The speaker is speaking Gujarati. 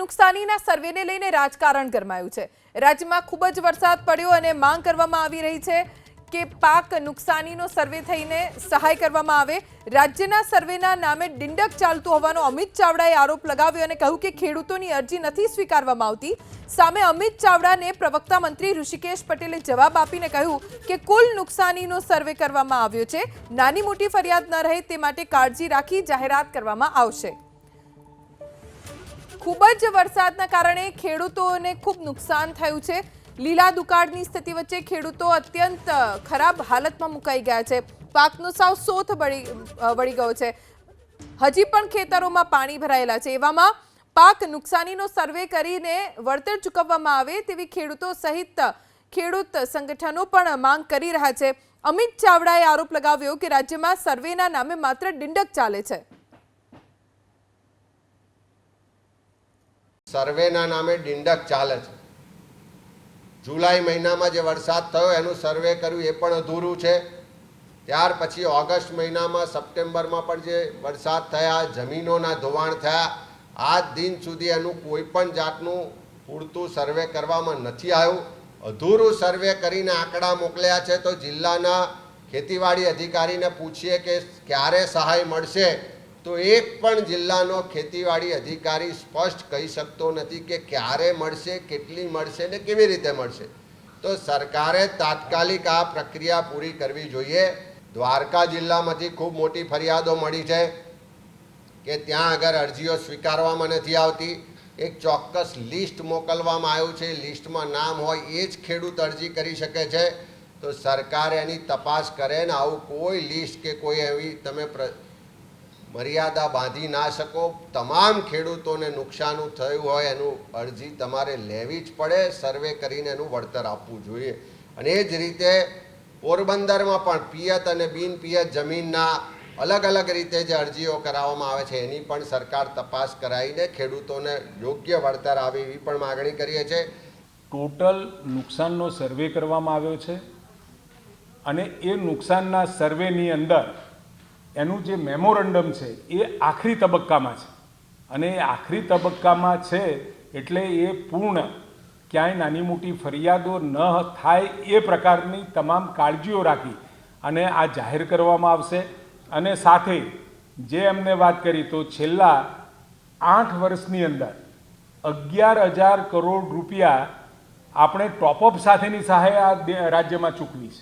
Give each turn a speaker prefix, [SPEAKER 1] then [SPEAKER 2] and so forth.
[SPEAKER 1] નુકસાનીના સર્વેને લઈને રાજકારણ ગરમાયું છે. રાજ્યમાં ખૂબ જ વરસાદ પડ્યો અને માંગ કરવામાં આવી રહી છે કે પાક નુકસાનીનો સર્વે થઈને સહાય કરવામાં આવે. રાજ્યના સર્વેના નામે ડિંડક ચાલતું હોવાનો અમિત ચાવડાએ આરોપ લગાવ્યો અને કહ્યું કે ખેડૂતોની અરજી નથી સ્વીકારવામાં આવતી. સામે અમિત ચાવડાને પ્રવક્તા મંત્રી ઋષિકેશ પટેલે જવાબ આપીને કહ્યું કે કુલ નુકસાનીનો સર્વે કરવામાં આવ્યો છે. નાની મોટી ફરિયાદ ન રહે તે માટે કાળજી રાખી જાહેરાત કરવામાં આવશે. ખૂબ જ વરસાદના કારણે ખેડૂતોને ખૂબ નુકસાન થયું છે. લીલા દુકાળની સ્થિતિ વચ્ચે ખેડૂતો અત્યંત ખરાબ હાલતમાં મુકાઈ ગયા છે. પાકનો સાવ સોથ બળી વળી ગયો છે. હજી પણ ખેતરોમાં પાણી ભરાયેલા છે. એવામાં પાક નુકસાનીનો સર્વે કરીને વળતર ચૂકવવામાં આવે તેવી ખેડૂતો સહિત ખેડૂત સંગઠનો પણ માંગ કરી રહ્યા છે. અમિત ચાવડાએ આરોપ લગાવ્યો કે રાજ્યમાં સર્વેના નામે માત્ર ડિંડક ચાલે છે.
[SPEAKER 2] સર્વેના નામે ડિંડક ચાલે છે. જુલાઈ મહિનામાં જે વરસાદ થયો એનું સર્વે કર્યું એ પણ અધૂરું છે. ત્યાર પછી ઓગસ્ટ મહિનામાં સપ્ટેમ્બરમાં પણ જે વરસાદ થયા, જમીનોના ધોવાણ થયા, આજ દિન સુધી એનું કોઈ પણ જાતનું પૂરતું સર્વે કરવામાં નથી આવ્યું. અધૂરું સર્વે કરીને આંકડા મોકલ્યા છે તો જિલ્લાના ખેતીવાડી અધિકારીને પૂછીએ કે ક્યારે સહાય મળશે? તો એક પણ જિલ્લાનો ખેતીવાડી અધિકારી સ્પષ્ટ કહી શકતો નથી કે ક્યારે મળશે, કેટલી મળશે ને કેવી રીતે મળશે. તો સરકારે તાત્કાલિક આ પ્રક્રિયા પૂરી કરવી જોઈએ. દ્વારકા જિલ્લામાંથી ખૂબ મોટી ફરિયાદો મળી છે કે ત્યાં આગળ અરજીઓ સ્વીકારવામાં નથી આવતી. એક ચોક્કસ લિસ્ટ મોકલવામાં આવ્યું છે. લિસ્ટમાં નામ હોય એ જ ખેડૂત અરજી કરી શકે છે. તો સરકાર એની તપાસ કરે ને આવું કોઈ લિસ્ટ કે કોઈ એવી તમે મર્યાદા બાંધી ના શકો. તમામ ખેડૂતોને નુકસાન થયું હોય એનું અરજી તમારે લેવી જ પડે. સર્વે કરીને એનું વળતર આપવું જોઈએ. અને એ જ રીતે પોરબંદરમાં પણ પિયત અને બિન પિયત જમીનના અલગ અલગ રીતે જે અરજીઓ કરાવવામાં આવે છે, એની પણ સરકાર તપાસ કરાવીને ખેડૂતોને યોગ્ય વળતર આવે એવી પણ માગણી કરીએ છીએ.
[SPEAKER 3] ટોટલ નુકસાનનો સર્વે કરવામાં આવ્યો છે. અને એ નુકસાનના સર્વેની અંદર એનું જે મેમોરન્ડમ છે, એ આખરી તબક્કામાં છે. અને એ આખરી તબક્કામાં છે એટલે એ પૂર્ણ. ક્યાંય નાની મોટી ફરિયાદો ન થાય એ પ્રકારની તમામ કાળજીઓ રાખી અને આ જાહેર કરવામાં આવશે. અને સાથે જે એમને વાત કરી તો છેલ્લા આઠ વર્ષની અંદર અગિયાર હજાર કરોડ રૂપિયા આપણે ટોપઅપ સાથેની સહાય આ રાજ્યમાં ચૂકવી છે.